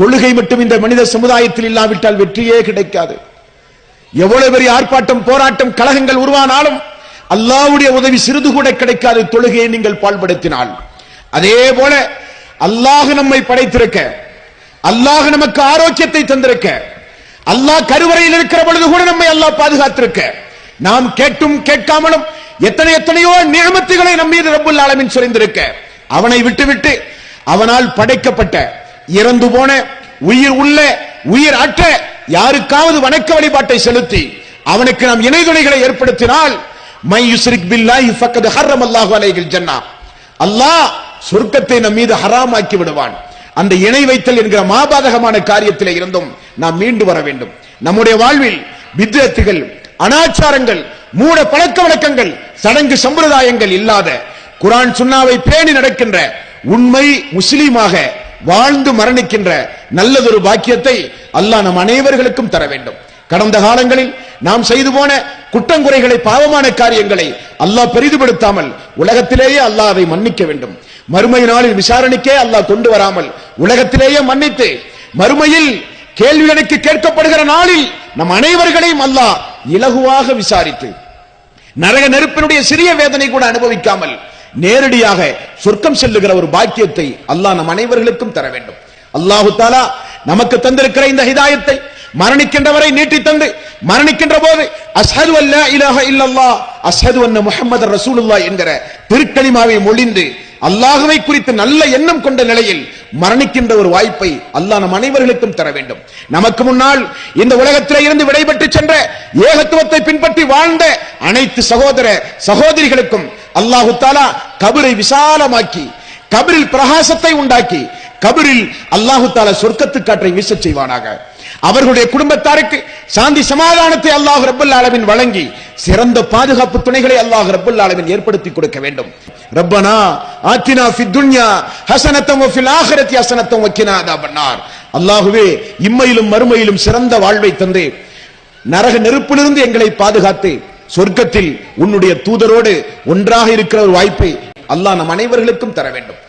தொழுகை மட்டும் இந்த மனித சமுதாயத்தில் இல்லாவிட்டால் வெற்றியே கிடைக்காது. எவ்வளவு பெரிய ஆர்ப்பாட்டம் போராட்டம் கழகங்கள் உருவானாலும் அல்லாவுடைய உதவி சிறிது கூட கிடைக்காது. தொழுகையை நீங்கள் பால்படுத்தினால் அதே போல அல்லாஹ் நம்மை படைத்திருக்க அல்லாஹ் நமக்கு ஆரோக்கியத்தை தந்திருக்க அல்லாஹ் கருவறையில் இருக்கிற பொழுது கூட நம்மை அல்லாஹ் பாதுகாத்திருக்க. நாம் கேட்டும் கேட்காமலும் எத்தனை எத்தனையோ நியமத்துகளை நம்மீது ரப்புல் ஆலமீன் சொரிந்திருக்க. அவனை விட்டுவிட்டு அவனால் படைக்கப்பட்ட இறந்து போன உயிர் உள்ள உயிர் அற்ற யாருக்காவது வணக்க வழிபாட்டை செலுத்தி அவனுக்கு நாம் இணைதுணைகளை ஏற்படுத்தினால் மை யுஸ்ரிக் பில்லாஹி ஹர்ரம் அல்லாஹு ஜன்னா. அல்லாஹ் சொர்க்கத்தை நம் மீது ஹராமாக்கி விடுவான். அந்த இணை வைத்தல் என்கிற மாபாதகமான காரியத்திலே இருந்தும் நாம் மீண்டு வர வேண்டும். நம்முடைய வாழ்வில் வித்தியத்துகள் அனாச்சாரங்கள் மூட பழக்க வழக்கங்கள் சடங்கு சம்பிரதாயங்கள் இல்லாத குரான் சுன்னாவை பேணி நடக்கின்ற உண்மை முஸ்லீமாக வாழ்ந்து மரணிக்கின்ற நல்லதொரு பாக்கியத்தை அல்லாஹ் நம் அனைவர்களுக்கும் தர வேண்டும். கடந்த காலங்களில் நாம் செய்து போன குற்றங்குறைகளை பாவமான காரியங்களை அல்லாஹ் பெரிதுபடுத்தாமல் உலகத்திலேயே அல்லாஹ் அதை மன்னிக்க வேண்டும். மறுமை நாளில் விசாரணைக்கே அல்லாஹ் கொண்டு வராமல் உலகத்திலேயே மன்னித்து மறுமையில் கேள்வி கணக்கு கேட்கப்படுகிற நாளில் நம் அனைவர்களையும் அல்லாஹ் இலகுவாக விசாரித்து நரக நெருப்பினுடைய சிறிய வேதனை கூட அனுபவிக்காமல் நேரடியாக சொர்க்கம் செல்லுகிற ஒரு பாக்கியத்தை அல்லாஹ் நம் அனைவர்களுக்கும் தர வேண்டும். அல்லாஹு தாலா நமக்கு தந்திருக்கிற இந்த ஹிதாயத்தை மரணிக்கின்றவரை நீட்டி தந்து மரணிக்கின்ற போது அஸ்ஹது அல்ல இலாஹ இல்லல்லா அஸ்ஹது அன்ன முகமது ரசூலுல்லா என்கிற திருக்கணிமாவை மொழிந்து அல்லாஹுவை குறித்து நல்ல எண்ணம் கொண்ட நிலையில் மரணிக்கின்ற ஒரு வாய்ப்பை அல்லாஹ் நம் அனைவர்களுக்கும் தர வேண்டும். நமக்கு முன்னால் இந்த உலகத்திலே இருந்து விடைபெற்று சென்ற ஏகத்துவத்தை பின்பற்றி வாழ்ந்த அனைத்து சகோதர சகோதரிகளுக்கும் அல்லாஹு தாலா கபரை விசாலமாக்கி கபரில் பிரகாசத்தை உண்டாக்கி கபரில் அல்லாஹு தாலா சொர்க்கத்து காற்றை வீச செய்வானாக. அவர்களுடைய குடும்பத்தாருக்கு சாந்தி சமாதானத்தை அல்லாஹ் ரபுல் ஆலமின் வழங்கி சிறந்த பாதுகாப்பு துணைகளை அல்லாஹ் ரபுல் ஆலமின் ஏற்படுத்தி கொடுக்க வேண்டும். ரப்பனா ஆத்தினா ஃபி துன்யா ஹசனத்தம் ஃபில் ஆஹிரத்தி ஹசனத்தம் வக்கினா அதாபன்னார் அல்லாஹுவே இம்மையிலும் மறுமையிலும் சிறந்த வாழ்வை தந்து நரக நெருப்பிலிருந்து எங்களை பாதுகாத்து சொர்க்கத்தில் உன்னுடைய தூதரோடு ஒன்றாக இருக்கிற ஒரு வாய்ப்பை அல்லாஹ் நம் அனைவர்களுக்கும் தர வேண்டும்.